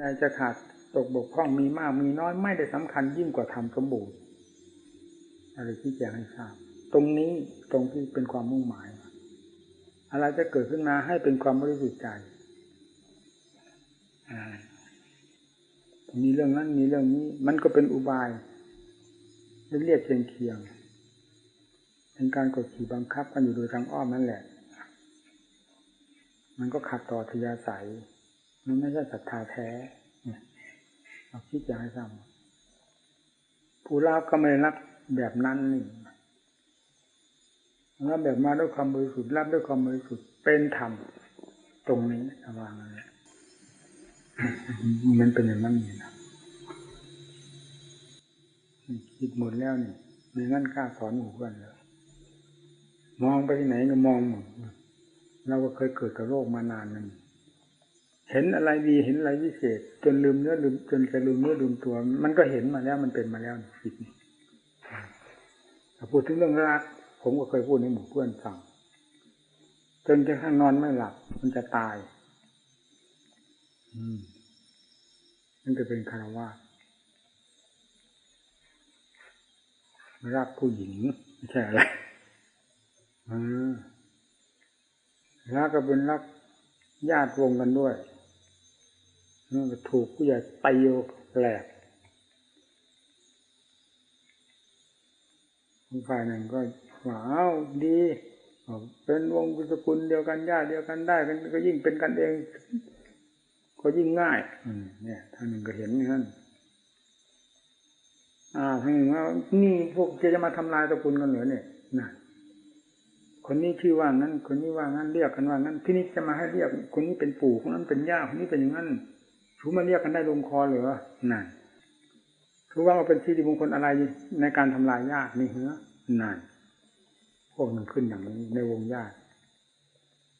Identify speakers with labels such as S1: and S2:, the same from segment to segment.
S1: นายจะขาดตกบกพร่องมีมากมีน้อยไม่ได้สำคัญยิ่งกว่าทำสมบูรณ์อะไรที่แจ้งให้ทราบ ตรงนี้ตรงที่เป็นความมุ่งหมาย อะไรจะเกิดขึ้นมาให้เป็นความบริสุทธิ์ใจมีเรื่องนั้นมีเรื่องนี้ มันก็เป็นอุบายเรียกเคียงเคียงเป็นการกดขี่บังคับกันอยู่โดยทางอ้อมนั่นแหละ มันก็ขัดต่อทยาศัย มันไม่ใช่ศรัทธาแท้เราคิดจะให้ทราบผู้รับก็ไม่รับแบบนั้นนี่รับแบบมาด้วยความบริสุทธิ์รับด้วยความบริสุทธิ์เป็นธรรมตรงนี้ระวังนะมันเป็นอย่างนั้นนี่นะคิดหมดแล้วนี่ไม่งั้นกล้าสอนหมู่เพื่อนเลยมองไปที่ไหนก็มองหมดเราก็เคยเกิดกับโรคมานานนึง เห็นอะไรดีเห็นอะไรพิเศษ จนลืมเนื้อลืม จนจะลืมเนื้อลืมตัว มันก็เห็นมาแล้วมันเป็นมาแล้วจิตถ้าพูดถึงเรื่องรัก ผมก็เคยพูดในหมู่เพื่อนฟังจนกระทั่งนอนไม่หลับ มันจะตาย อืมมันจะเป็นคารวะรักผู้หญิงไม่ใช่อะไรรักก็เป็นรักญาติวงกันด้วย นั่นก็ถูกผู้ใหญ่ตีแหลกฝ่ายหนึ่งก็ว้าวดีเป็นวงสกุลเดียวกันญาติเดียวกันได้กันก็ยิ่งเป็นกันเอง ก็ยิ่งง่ายอืเนี่ยท่านหนึ่งก็เห็นนั่นอ่าท่านหนึ่งว่านี่พวกจะมาทำลายสกุลกันเหรอเนี่ยน่ะคนนี้ชื่อว่างั้น คนนี้ว่างั้นเรียกกันว่างั้น ที่นี้จะมาให้เรียก คนนี้เป็นปู่คนนั้นเป็นย่าคนนี้เป็นอย่างนั้น ถูมาเรียกกันได้ลงคอเหรือนั่นถือว่าเป็นที่ดีมงคลอะไรในการทำลายญาตินี่เหรอนั่นพวกมันขึ้นอย่างนี้ในวงญาติ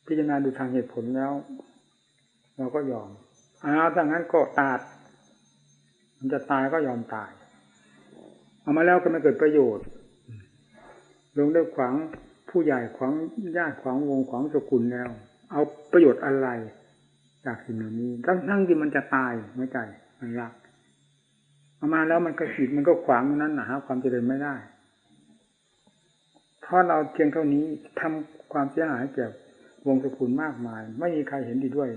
S1: พิจารณาดูทางเหตุผลแล้ว เราก็ยอมอ้าวถ้างั้นก็ตาด มันจะตายก็ยอมตาย เอามาแล้วก็ไม่เกิดประโยชน์ ลงได้ขวางผู้ใหญ่ขวางญาติขวางวงขวางสกุลแล้ว เอาประโยชน์อะไร จากสิ่งนี้ทั้งทั้งที่มันจะตายไม่ใจมันรักเอามาแล้วมันก็ขีดมันก็ขวางนั้นนะฮะความเจริญไม่ได้เพราะเราเพียงเท่านี้ทำความเสียหายแก่วงสกุลมากมาย ไม่มีใครเห็นดีด้วย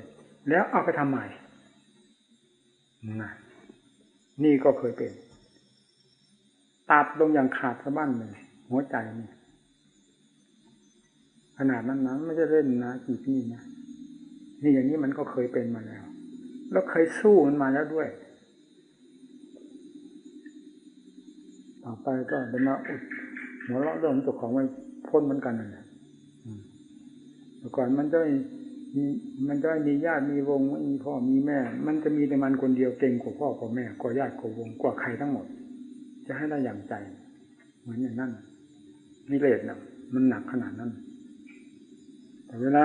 S1: แล้วเอาไปทำใหม่นะนี่ก็เคยเป็นตัดลงอย่างขาดสะบั้นเลยหัวใจนี่ขนาดนั้นนะไม่ใช่เล่นนะจีพี่นะ นี่อย่างนี้มันก็เคยเป็นมาแล้ว แล้วเคยสู้มันมาแล้วด้วย ต่อไปก็เป็นมาอุดหัวเราะเรื่องตัวของมันพ้นเหมือนกันนั่นแหละแต่ก่อนมันจะมีมันจะมีญาติมีวงมีพ่อมีแม่ มันจะมีแต่มันคนเดียวเก่งกว่าพ่อกว่าแม่กว่าญาติกว่าวงกว่าใครทั้งหมด จะให้ได้อย่างใจ เหมือนอย่างนั้นวิเลศนะมันหนักขนาดนั้น แต่เวลา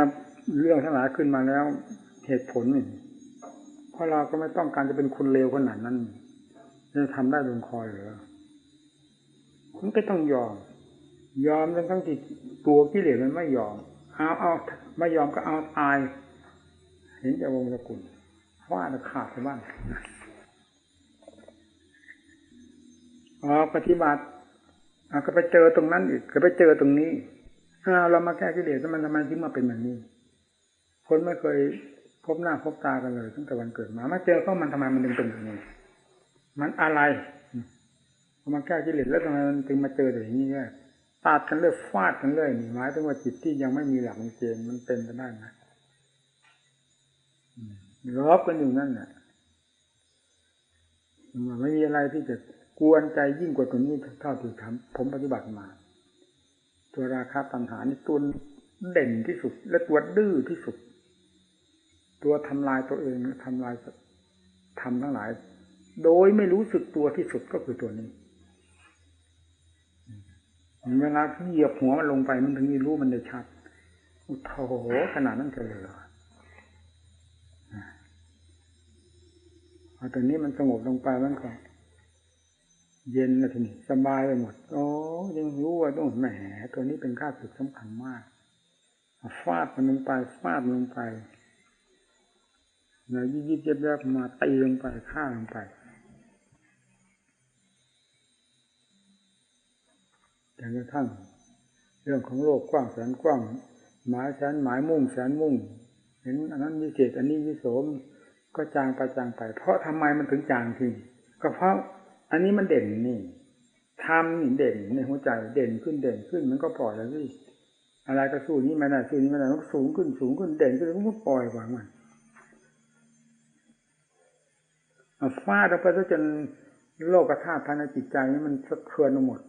S1: เรื่องทั้งหลายขึ้นมาแล้ว เหตุผลนี่เพราะเราก็ไม่ต้องการจะเป็นคนเลวขนาดนั้นจะทำได้ลงคอยหรือมันก็ต้องยอม ยอมทั้งทั้งที่ตัวกิเลสมันไม่ยอม เอาเอาไม่ยอมก็เอาตาย เห็นจะวงสกุลว่าจะขาดไปบ้างอ๋อปฏิบัติก็ไปเจอตรงนั้นอีกก็ไปเจอตรงนี้เรามาแก้กิเลสมันทำไมถึงมาเป็นแบบนี้ คนไม่เคยพบหน้าพบตากันเลยตั้งแต่วันเกิดมามาเจอก็มันทำไมมันถึงเป็นแบบนี้มันอะไรพอมาแก้กิเลสแล้วทำไมมันถึงมาเจออย่างนี้เนี่ยตาดกันเลยฟาดกันเลยนี่หมายถึงว่าจิตที่ยังไม่มีหลักเกณฑ์มันเป็นไปได้ไหมรบกันอยู่นั่นแหละมันไม่มีอะไรที่จะกวนใจยิ่งกว่าตัวนี้เท่าที่ทำผมปฏิบัติมา ตัวราคาตัณหานี่ตัวเด่นที่สุด และตัวดื้อที่สุด ตัวทำลายตัวเองทำลายทำทั้งหลาย โดยไม่รู้สึกตัวที่สุดก็คือตัวนี้เวลาเหยียบหัวมันลงไปมันถึงรู้มันได้ชัดอุทโธขนาดนั้นเลยเหรอพอตอนนี้มันสงบลงไปมันก็เย็นแล้วทีนี้สบายไปหมดโอ้ยังรู้ว่าต้องแหมตัวนี้เป็นค่าสึกสำคัญมากฟาดมันลงไปฟาดมันลงไป นะยิบยิบยับยับมาตีลงไปฆ่าลงไปจนกระทั่งเรื่องของโลกกว้างแสนกว้าง หมายแสนหมายมุ่งแสนมุ่ง เห็นอันนั้นวิเศษอันนี้วิโสมก็จางไปจางไป เพราะทำไมมันถึงจางทีก็เพราะอันนี้มันเด่นนี่ทำนี่เด่นในหัวใจเด่นขึ้นเด่นขึ้น มันก็ปล่อยแล้วสิอะไรก็สู้นี้ไม่ได้สู้นี้ไม่ได้มันสูงขึ้นสูงขึ้นเด่นขึ้นมันก็ปล่อยวางมัน ฟาดลงไปซะจนโลกธาตุภายในจิตใจนี่มันสะเทือนหมด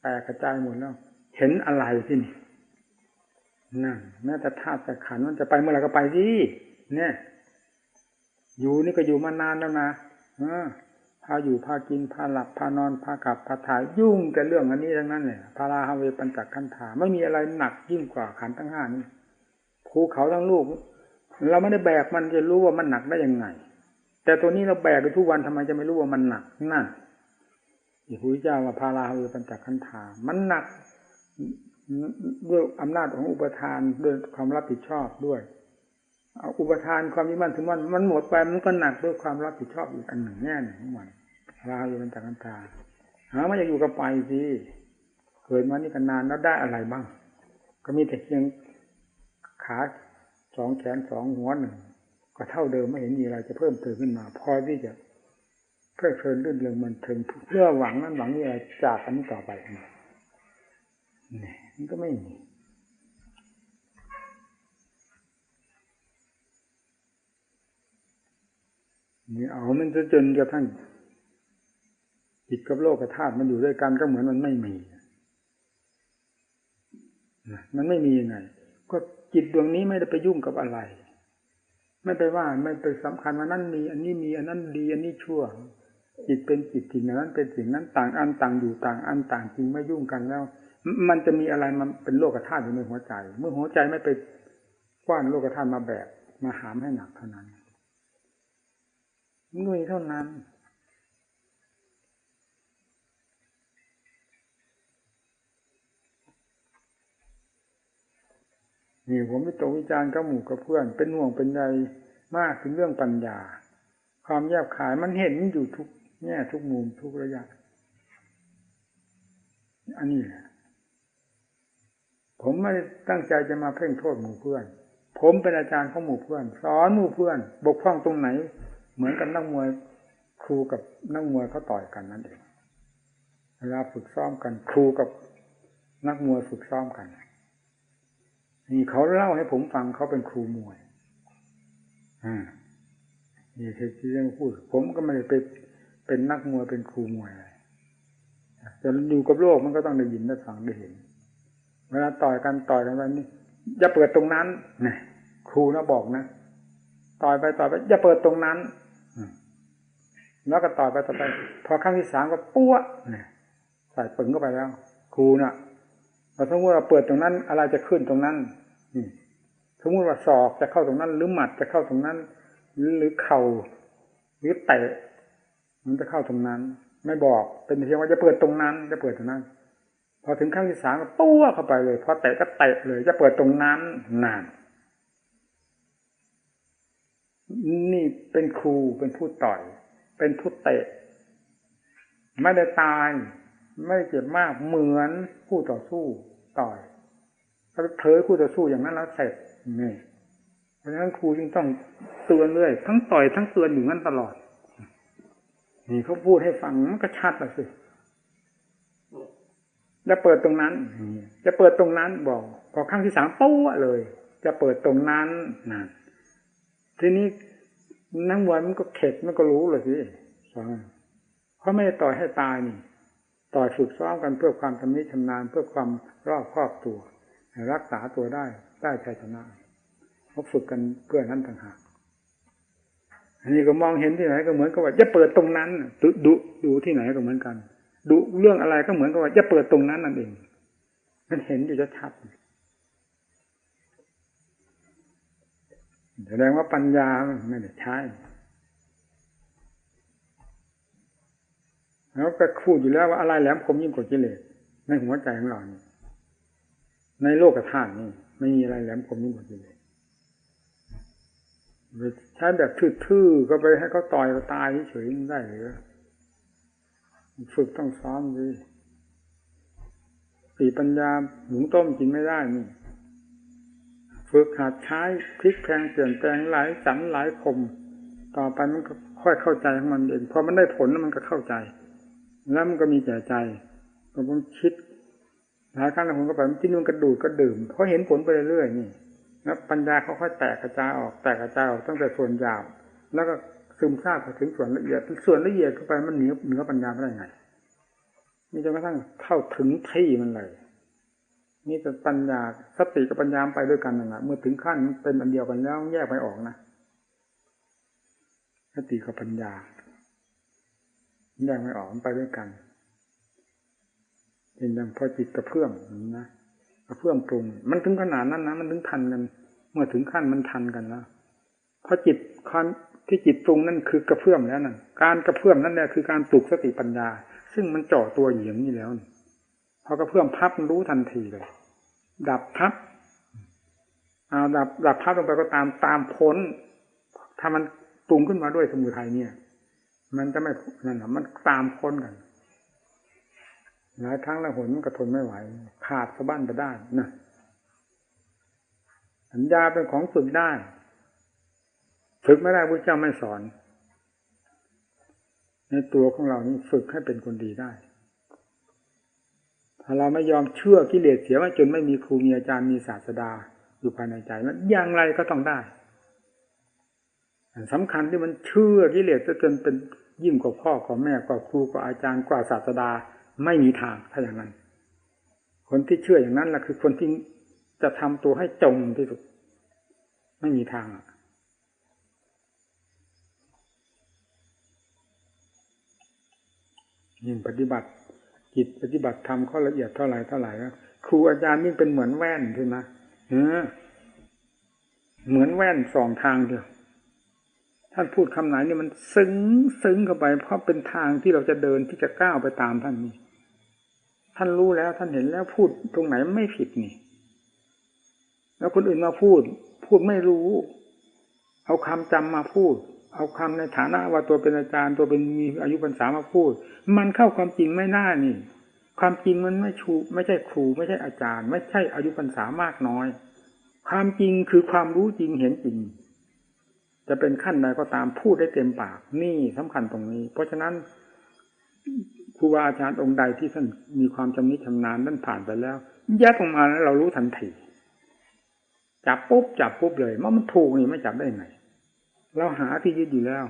S1: แตกกระจายหมดแล้ว เห็นอะไรที่นี่นั่นแม้แต่ธาตุแต่ขันมันจะไปเมื่อไหร่ก็ไปสิเนี่ย อยู่นี่ก็อยู่มานานแล้วนะอพาอยู่พากินพาหลับพานอนพากลับพาถ่ายยุ่งแต่เรื่องอันนี้ทั้งนั้นเลยพาราฮาเวปัญจขันธาไม่มีอะไรหนักยิ่งกว่าขันทั้งห้านี้ภูเขาทั้งลูก เราไม่ได้แบกมันจะรู้ว่ามันหนักได้ยังไง แต่ตัวนี้เราแบกไปทุกวันทำไมจะไม่รู้ว่ามันหนักนั่นพระพุทธเจ้าว่าพาราฮาเวปัญจขันธามันหนักด้วยอำนาจของอุปทานด้วยความรับผิดชอบด้วยเอาอุปทานความยึดมั่นถึงมันมันหมดไปมันก็หนักด้วยความรับผิดชอบอีกอันหนึ่งแน่หนึ่งของมันลาอยู่เป็นจากกันตาหามาอยากอยู่กับไปสิเกิดมานี่กันนานแล้วได้อะไรบ้าง ก็มีแต่เพียงขาสองแขนสองหัวหนึ่ง ก็เท่าเดิมไม่เห็นมีอะไรจะเพิ่มเติมขึ้นมา พอที่จะเพื่อเพลินรื่นเริงมันถึงเพื่อหวังนั้นหวังนี่อะไรจากอันต่อไปนี่มันก็ไม่มีนี่เอามันจะจนกระทั่งจิตกับโลกธาตุมันอยู่ด้วยกันก็เหมือนมันไม่มีมันไม่มียังไง ก็จิตดวงนี้ไม่ได้ไปยุ่งกับอะไร ไม่ไปว่าไม่ไปสำคัญว่านั่นมี อันนี้มีอันนั้นดี อันนี้ชั่ว จิตเป็นจิตสิ่งนั้นเป็นสิ่งนั้นต่างอันต่างอยู่ต่างอันต่างจริงไม่ยุ่งกันแล้ว มันจะมีอะไรมันเป็นโลกธาตุอยู่ในหัวใจ เมื่อหัวใจไม่ไปกว้านโลกธาตุมาแบกมาหามให้หนักเท่านั้นหน่วยเท่านั้น นี่ผมไม่ตกวิจารณ์กับหมู่กับเพื่อน เป็นห่วงเป็นใยมากถึงเรื่องปัญญา ความแยบขายมันเห็นอยู่ทุกแง่ทุกมุมทุกระยะ อันนี้แหละผมไม่ตั้งใจจะมาเพ่งโทษหมู่เพื่อน ผมเป็นอาจารย์ของหมู่เพื่อน สอนหมู่เพื่อน บกพร่องตรงไหน เหมือนกับนักมวยครูกับนักมวยเขาต่อยกันนั่นเองเวลาฝึกซ้อมกัน ครูกับนักมวยฝึกซ้อมกัน นี่เขาเล่าให้ผมฟังเขาเป็นครูมวยอ่านี่ที่เรื่องพูด ผมก็ไม่ได้ไปเป็นนักมวยเป็นครูมวยอะไรแต่อยู่กับโลกมันก็ต้องได้ยินได้ฟังได้เห็น เวลาต่อยกันต่อยกันไปนี่อย่าเปิดตรงนั้นนะครูนะบอกนะต่อยไปต่อยไปอย่าเปิดตรงนั้นแล้วก็ต่อยไปต่อไป พอครั้งที่สามก็ปั้วใส่ปึงเข้าไปแล้ว ครูน่ะ พอสมมติว่าเปิดตรงนั้น อะไรจะขึ้นตรงนั้นสมมติว่าศอกจะเข้าตรงนั้น หรือหมัดจะเข้าตรงนั้น หรือเข่าหรือเตะมันจะเข้าตรงนั้น ไม่บอกเป็นเพียงว่าจะเปิดตรงนั้น จะเปิดตรงนั้น พอถึงครั้งที่สามก็ปั้วเข้าไปเลยพอเตะก็เตะเลย จะเปิดตรงนั้นนานนี่เป็นครูเป็นผู้ต่อย เป็นผู้เตะ ไม่ได้ตาย ไม่เจ็บมากเหมือนผู้ต่อสู้ต่อยถ้าเผยคู่ต่อสู้อย่างนั้นแล้วเสร็จนี่เพราะฉะนั้นครูจึงต้องเตือนเรื่อยทั้งต่อยทั้งเตือนอยู่นั้นตลอด นี่เขาพูดให้ฟังมันก็ชัดเลยสิจะเปิดตรงนั้นจะเปิดตรงนั้นบอกพอครั้งที่สามปุ๊บเลย จะเปิดตรงนั้นนะทีนี้นักมวยมันก็เข็ดมันก็รู้เลยสิเพราะไม่ได้ต่อยให้ตายนี่ ต่อยฝึกซ้อมกันเพื่อความชำนิชำนาญเพื่อความรอบครอบตัว รักษาตัวได้ได้ชัยชนะเขาฝึกกันเพื่อนั้นต่างหากอันนี้ก็มองเห็นที่ไหนก็เหมือนกับว่าจะเปิดตรงนั้นดูดูดูที่ไหนก็เหมือนกันดูเรื่องอะไรก็เหมือนกับว่าจะเปิดตรงนั้นนั่นเองมันเห็นอยู่จะชัดแสดงว่าปัญญาไม่ได้ใช้ แล้วก็คูดอยู่แล้วว่าอะไรแหลมคมยิ่งกว่ากิเลสในหัวใจของเรานี่ในโลกธาตุนี่ไม่มีอะไรแหลมคมยิ่งกว่ากิเลสใช้แบบทื่อๆก็ไปให้เขาต่อยเขาตายเฉยๆได้หรือฝึกต้องซ้อมดีปีปัญญาหมุงต้มกินไม่ได้นี่ฝึกหัดใช้พลิกแพงเปลี่ยนแปลงหลายสันหลายคม ต่อไปมันก็ค่อยเข้าใจของมันเองพอมันได้ผลแล้วมันก็เข้าใจ แล้วมันก็มีแก่ใจก็ต้องคิดหลายครั้งแล้วผมก็ไปมันจิ้นมันกระดูดก็ดื่มเพราะเห็นผลไปเรื่อยๆนี่แล้วปัญญาเขาค่อยแตกกระจายออกแตกกระจายออกตั้งแต่ส่วนยาว แล้วก็ซึมซาบไปถึงส่วนละเอียดส่วนละเอียดเข้าไปมันเหนือเหนือปัญญาไม่ได้ไงนี่จนกระทั่งเข้าถึงที่มันเลยนี่แต่ปัญญาสติกับปัญญาไปด้วยกันนะเมื่อถึงขั้นเป็นอันเดียวกันแล้วแยกไปออกนะสติกับปัญญา แยกไม่ออกมันไปด้วยกันเป็นอย่างพอจิตกระเพื่อมนะกระเพื่อมปรุง มันถึงขนาดนั้นนะมันถึงทันกัน เมื่อถึงขั้นมันทันกันแล้วพอจิตความที่จิตปรุงนั่นคือกระเพื่อมแล้วนั่นการกระเพื่อมนั่นแหละคือการปลุกสติปัญญา ซึ่งมันจ่อตัวเหยียงนี่แล้วพอกระเพื่อมพับรู้ทันทีเลย ดับพับเอาดับดับพับลงไปก็ตามตามพ้นถ้ามันปรุงขึ้นมาด้วยสมุทัยเนี่ย มันจะไม่นั่นหรอมันตามพ้นกันหลายครั้งล้วหนมันกระทนไม่ไหว ขาดสะบั้นไปได้นะสัญญาเป็นของฝึกได้ฝึกไม่ได้พระเจ้าไม่สอน ในตัวของเรานี้ฝึกให้เป็นคนดีได้ ถ้าเราไม่ยอมเชื่อกิเลสเสียว่าจนไม่มีครูมีอาจารย์มีศาสดาอยู่ภายในใจนั้นอย่างไรก็ต้องได้ สำคัญที่มันเชื่อกิเลสจนเป็นยิ่งกว่าพ่อกว่าแม่กว่าครูกว่าอาจารย์กว่าศาสดาไม่มีทางถ้าอย่างนั้น คนที่เชื่ออย่างนั้นแหละคือคนที่จะทำตัวให้จมที่สุด ไม่มีทางยิ่งปฏิบัติจิตปฏิบัติทำข้อละเอียดเท่าไหร่เท่าไหร่แล้วครูอาจารย์ยิ่งเป็นเหมือนแว่นใช่ไหมเหมือนแว่นสองทางเดียว ท่านพูดคำไหนนี่มันซึ้งซึ้งเข้าไป เพราะเป็นทางที่เราจะเดินที่จะก้าวไปตามท่านนี้ท่านรู้แล้วท่านเห็นแล้วพูดตรงไหนไม่ผิดนี่ แล้วคนอื่นมาพูด พูดไม่รู้ เอาคำจำมาพูด เอาคำในฐานะว่าตัวเป็นอาจารย์ตัวเป็นมีอายุพรรษามาพูด มันเข้าความจริงไม่น่านี่ ความจริงมันไม่ชู ไม่ใช่ครู ไม่ใช่อาจารย์ ไม่ใช่อายุพรรษามากน้อย ความจริงคือความรู้จริงเห็นจริง จะเป็นขั้นใดก็ตามพูดได้เต็มปากนี่สำคัญตรงนี้ เพราะฉะนั้นครูบาอาจารย์องค์ใดที่ท่านมีความชำนิชำนาญนั่นผ่านไปแล้วแยกออกมาแล้วเรารู้ทันทีจับปุ๊บจับปุ๊บเลยว่ามันถูกนี่ไม่จับได้ไงเราหาที่ยึดอยู่แล้ว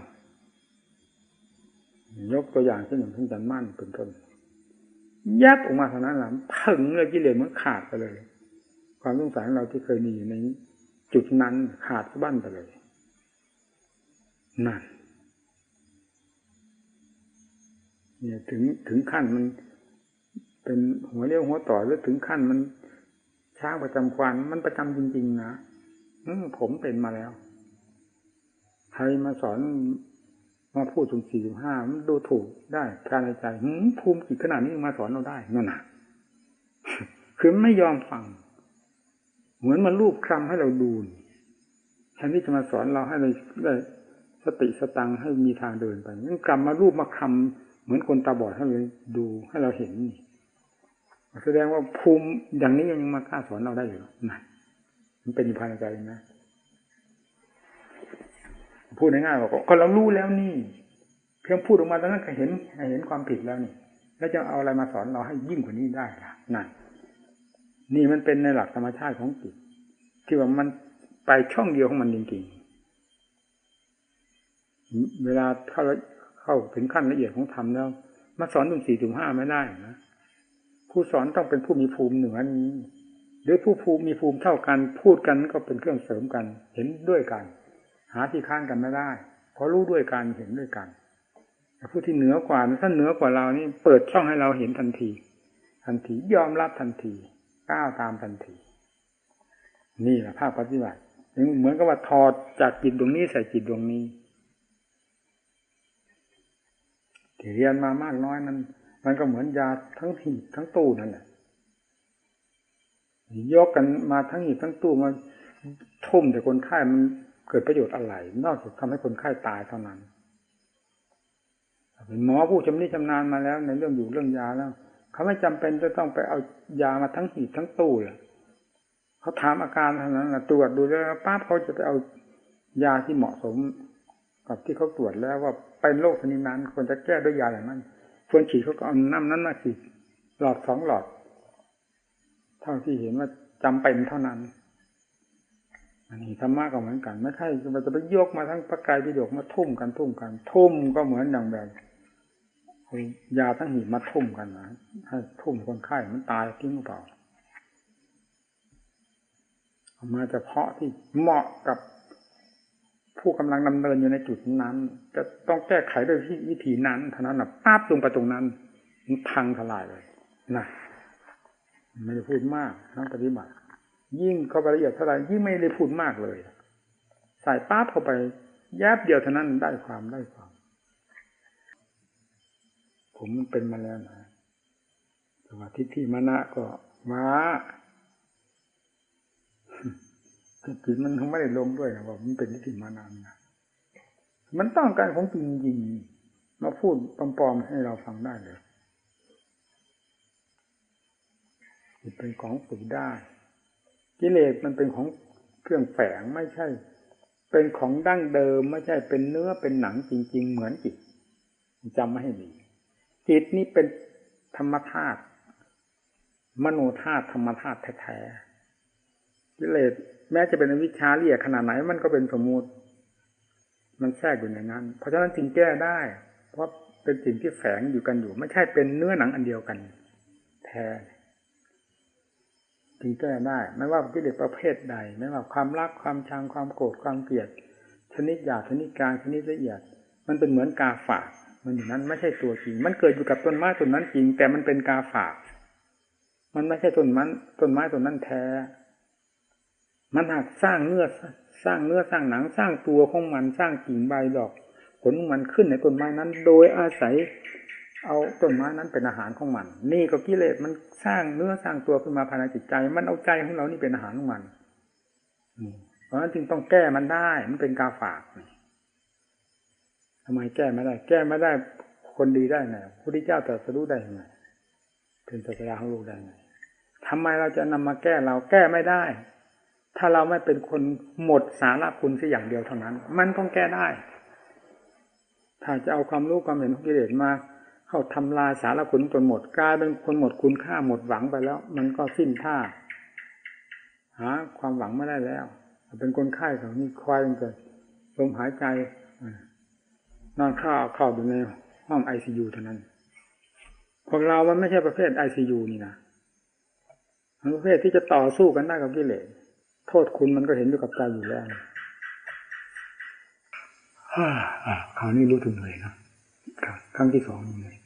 S1: ยกตัวอย่างเช่นอย่างท่านจันมั่นเป็นต้นแยกออกมาเท่านั้นแหละถึงเลยกิเลสมันขาดไปเลย ความสงสัยของเราที่เคยมีอยู่ในจุดนั้นขาดสะบั้นไปเลย นั่นเนี่ยถึงถึงขั้นมัน เป็นหัวเรียวหัวต่อแล้วถึงขั้นมันช้างประจำควันมันประจำจริงๆนะผมเป็นมาแล้ว ใครมาสอนมาพูดถึงสี่สิบห้ามันดูถูกได้ภายในใจภูมิจิตขนาดนี้มาสอนเราได้นั่นนะคือไม่ยอมฟัง เหมือนมันรูปคำให้เราดูแทนที่จะมาสอนเราให้เราได้ สติสตังให้มีทางเดินไปนั่นกรรมมารูปมาคำเหมือนคนตาบอดให้เราดูให้เราเห็นนี่แสดงว่าภูมิอย่างนี้ยังมากล้าสอนเราได้อยู่นั่นมันเป็นภายในใจนะพูดง่ายๆว่าก็เรารู้แล้วนี่ เพียงพูดออกมาตอนนั้นก็เห็นเห็นความผิดแล้วนี่ แล้วจะเอาอะไรมาสอนเราให้ยิ่งกว่านี้ได้ล่ะนั่นนี่มันเป็นในหลักธรรมชาติของจิตที่ว่ามันไปช่องเดียวของมันจริงๆ เวลาเข้าเข้าถึงขั้นละเอียดของธรรมแล้ว มาสอนถึงสี่ถึงห้าไม่ได้นะผู้สอนต้องเป็นผู้มีภูมิเหนือนี้หรือผู้ภูมิมีภูมิเท่ากัน พูดกันก็เป็นเครื่องเสริมกัน เห็นด้วยกัน หาที่ค้านกันไม่ได้ เพราะรู้ด้วยกันเห็นด้วยกันแต่ผู้ที่เหนือกว่าท่านเหนือกว่าเรานี่เปิดช่องให้เราเห็นทันที ทันทียอมรับทันทีก้าวตามทันที นี่แหละภาคปฏิบัติเหมือนกับว่าถอดจากจิตดวงนี้ใส่จิตดวงนี้ ที่เรียนมามากน้อยนั้นมันก็เหมือนยาทั้งหีบทั้งตู้นั่นแหละยกกันมาทั้งหีบทั้งตู้มาทุ่มแต่คนไข้มันเกิดประโยชน์อะไร นอกจากทำให้คนไข้ตายเท่านั้นเป็นหมอผู้ชำนิชำนาญมาแล้ว ในเรื่องอยู่เรื่องยาแล้วเขาไม่จำเป็นจะต้องไปเอายามาทั้งหีบทั้งตู้เลยเขาถามอาการเท่านั้นนะตรวจดูแล้วป้าเขาจะไปเอายาที่เหมาะสม กับที่เขาตรวจแล้วว่าเป็นโรคชนิดนั้นควรจะแก้ด้วยยาอย่างนั้นควรฉีดเขาก็เอาน้ำนั้นมาฉีดหลอดสองหลอด เท่าที่เห็นว่าจำเป็นเท่านั้น อันนี้ธรรมะก็เหมือนกัน ไม่ใช่จะจะไปยกมาทั้งพระกายพิโดกมาทุ่มกันทุ่มกัน ทุ่มก็เหมือนอย่างแบบยาทั้งหีมาทุ่มกันนะให้ทุ่มคนไข้มันตายทิ้งหรือเปล่าเอามาเฉพาะที่เหมาะกับ ผู้กำลังดำเนินอยู่ในจุดนั้น จะต้องแก้ไขด้วยวิธีนั้นเท่านั้นนะปั๊บลงไปตรงนั้นมันพังทลายเลยนะไม่ได้พูดมากนักปฏิบัติ ยิ่งเข้าไปละเอียดเท่าไหร่ยิ่งไม่ได้พูดมากเลยใส่ปั๊บเข้าไปแยบเดียวเท่านั้นได้ความได้ความ ผมมันเป็นมาแล้วนะแต่ว่าทิฏฐิมานะก็ว้า จิตมันคงไม่ได้ลงด้วยนะว่ามันเป็นทิฏฐิมานะนะมันต้องการของจริงจริงมาพูดปลอมๆให้เราฟังได้เลยเป็นของฝึกได้ กิเลสมันเป็นของเครื่องแฝงไม่ใช่ เป็นของดั้งเดิมไม่ใช่เป็นเนื้อเป็นหนังจริง ๆ เหมือนจิตจำไม่ให้ดีจิตนี่เป็นธรรมธาตุมโนธาตุธรรมธาตุแท้ๆกิเลส แม้จะเป็นวิชาเรียกขนาดไหนมันก็เป็นสมมุติ มันแทรกอยู่ในนั้น เพราะฉะนั้นจึงแก้ได้ เพราะเป็นสิ่งที่แฝงอยู่กันอยู่ ไม่ใช่เป็นเนื้อหนังอันเดียวกัน แท้จึงแก้ได้ ไม่ว่ากิเลสประเภทใด ไม่ว่าความรักความชังความโกรธความเกลียด ชนิดหยาบชนิดกลางชนิดละเอียด มันเป็นเหมือนกาฝากมันอยู่นั้นไม่ใช่ตัวจริง มันเกิดอยู่กับต้นไม้ต้นนั้นจริง แต่มันเป็นกาฝาก มันไม่ใช่ต้นมันต้นไม้ต้นนั้นแท้ มันหากสร้างเนื้อสร้างเนื้อสร้างหนังสร้างตัวของมันสร้างกิ่งใบดอก ผลของมันขึ้นในต้นไม้นั้น โดยอาศัย เอาต้นไม้นั้นเป็นอาหารของมัน นี่ก็กิเลสมันสร้างเนื้อสร้างตัวขึ้นมาภายในจิตใจ มันเอาใจของเรานี่เป็นอาหารของมันเพราะฉะนั้นจึงต้องแก้มันได้ มันเป็นกาฝากทำไมแก้ไม่ได้ แก้ไม่ได้คนดีได้ไงพระพุทธเจ้าตรัสรู้ได้ยังไงเป็นศาสดาของลูกได้ไงทำไมเราจะนำมาแก้เราแก้ไม่ได้ ถ้าเราไม่เป็นคนหมดสาระคุณสักอย่างเดียวเท่านั้น มันต้องแก้ได้ ถ้าจะเอาความรู้ความเห็นของกิเลสมา เข้าทำลายสาระคุณจนหมดกลายเป็นคนหมดคุณค่าหมดหวังไปแล้ว มันก็สิ้นท่าหาความหวังไม่ได้แล้ว เป็นคนไข้ของนี่คอยกันลมหายใจนอนข้าวเข้าอยู่ในห้องไอซียูเท่านั้นพวกเรามันไม่ใช่ประเภทไอซียูนี่นะประเภทที่จะต่อสู้กันได้กับกิเลส โทษคุณมันก็เห็นอยู่กับใจอยู่แล้วคราวนี้รู้ถึงเลยนะครั้งที่สองเหนื่อย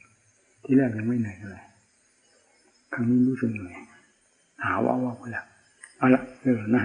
S1: ที่แรกยังไม่เหนื่อยเลยครั้งนี้รู้สึกเหนื่อยหาว่าว่าไปละเอาละเออนะ